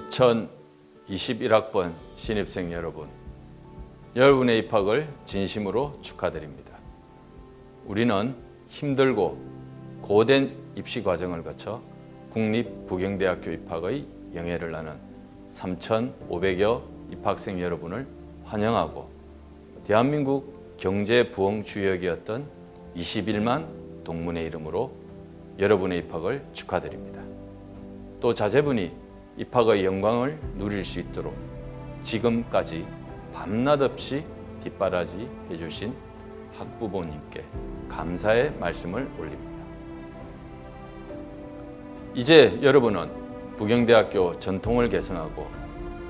(2021학번) 신입생 여러분 여러분의 입학을 진심으로 축하드립니다. 우리는 힘들고 고된 입시 과정을 거쳐 국립부경대학교 입학의 영예를 나는 3,500여 입학생 여러분을 환영하고 대한민국 경제 부흥 주역이었던 21만 동문의 이름으로 여러분의 입학을 축하드립니다. 또 자제분이 입학의 영광을 누릴 수 있도록 지금까지 밤낮 없이 뒷바라지 해주신 학부모님께 감사의 말씀을 올립니다. 이제 여러분은 부경대학교 전통을 개선하고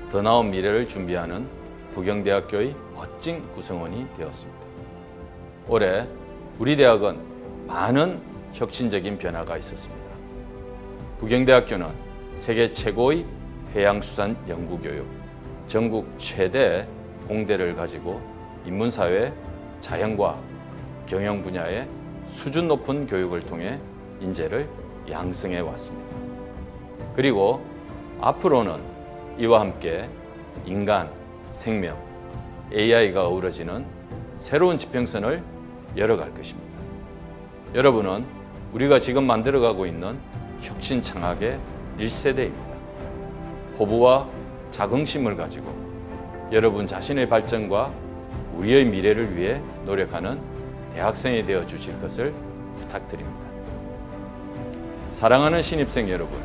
더 나은 미래를 준비하는 부경대학교의 멋진 구성원이 되었습니다. 올해 우리 대학은 많은 혁신적인 변화가 있었습니다. 부경대학교는 세계 최고의 해양수산 연구교육, 전국 최대 공대를 가지고 인문사회, 자연과학, 경영 분야의 수준 높은 교육을 통해 인재를 양성해 왔습니다. 그리고 앞으로는 이와 함께 인간, 생명, AI가 어우러지는 새로운 지평선을 열어갈 것입니다. 여러분은 우리가 지금 만들어가고 있는 혁신 창학의 1세대입니다. 포부와 자긍심을 가지고 여러분 자신의 발전과 우리의 미래를 위해 노력하는 대학생이 되어 주실 것을 부탁드립니다. 사랑하는 신입생 여러분,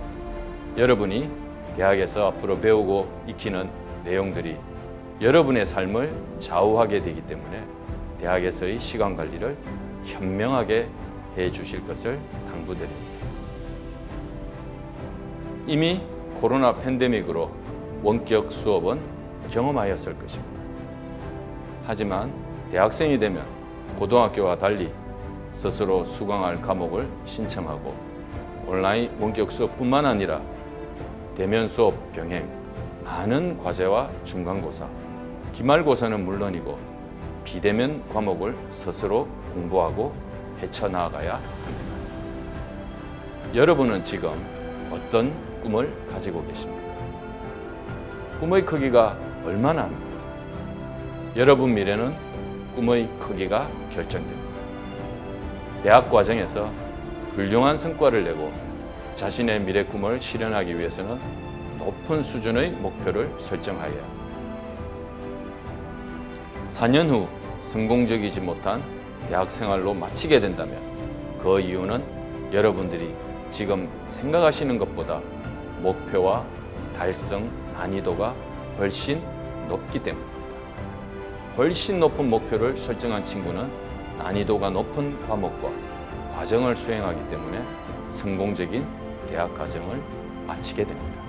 여러분이 대학에서 앞으로 배우고 익히는 내용들이 여러분의 삶을 좌우하게 되기 때문에 대학에서의 시간 관리를 현명하게 해 주실 것을 당부드립니다. 이미 코로나 팬데믹으로 원격 수업은 경험하였을 것입니다. 하지만 대학생이 되면 고등학교와 달리 스스로 수강할 과목을 신청하고 온라인 원격 수업뿐만 아니라 대면 수업 병행, 많은 과제와 중간고사, 기말고사는 물론이고 비대면 과목을 스스로 공부하고 헤쳐나가야 합니다. 여러분은 지금 어떤 꿈을 가지고 계십니까? 꿈의 크기가 얼마나 합니까? 여러분 미래는 꿈의 크기가 결정됩니다. 대학 과정에서 훌륭한 성과를 내고 자신의 미래 꿈을 실현하기 위해서는 높은 수준의 목표를 설정하여야 합니다. 4년 후 성공적이지 못한 대학 생활로 마치게 된다면 그 이유는 여러분들이 지금 생각하시는 것보다 목표와 달성 난이도가 훨씬 높기 때문입니다. 훨씬 높은 목표를 설정한 친구는 난이도가 높은 과목과 과정을 수행하기 때문에 성공적인 대학 과정을 마치게 됩니다.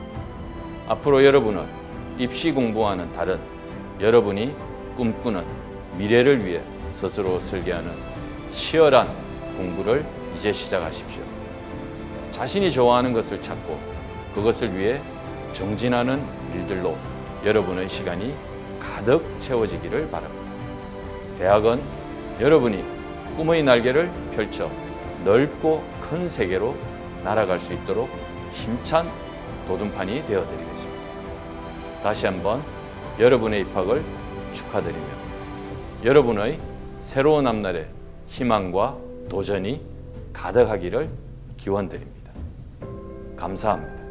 앞으로 여러분은 입시 공부와는 다른 여러분이 꿈꾸는 미래를 위해 스스로 설계하는 치열한 공부를 이제 시작하십시오. 자신이 좋아하는 것을 찾고 그것을 위해 정진하는 일들로 여러분의 시간이 가득 채워지기를 바랍니다. 대학은 여러분이 꿈의 날개를 펼쳐 넓고 큰 세계로 날아갈 수 있도록 힘찬 도둠판이 되어 드리겠습니다. 다시 한번 여러분의 입학을 축하드리며 여러분의 새로운 앞날에 희망과 도전이 가득하기를 기원드립니다. 감사합니다.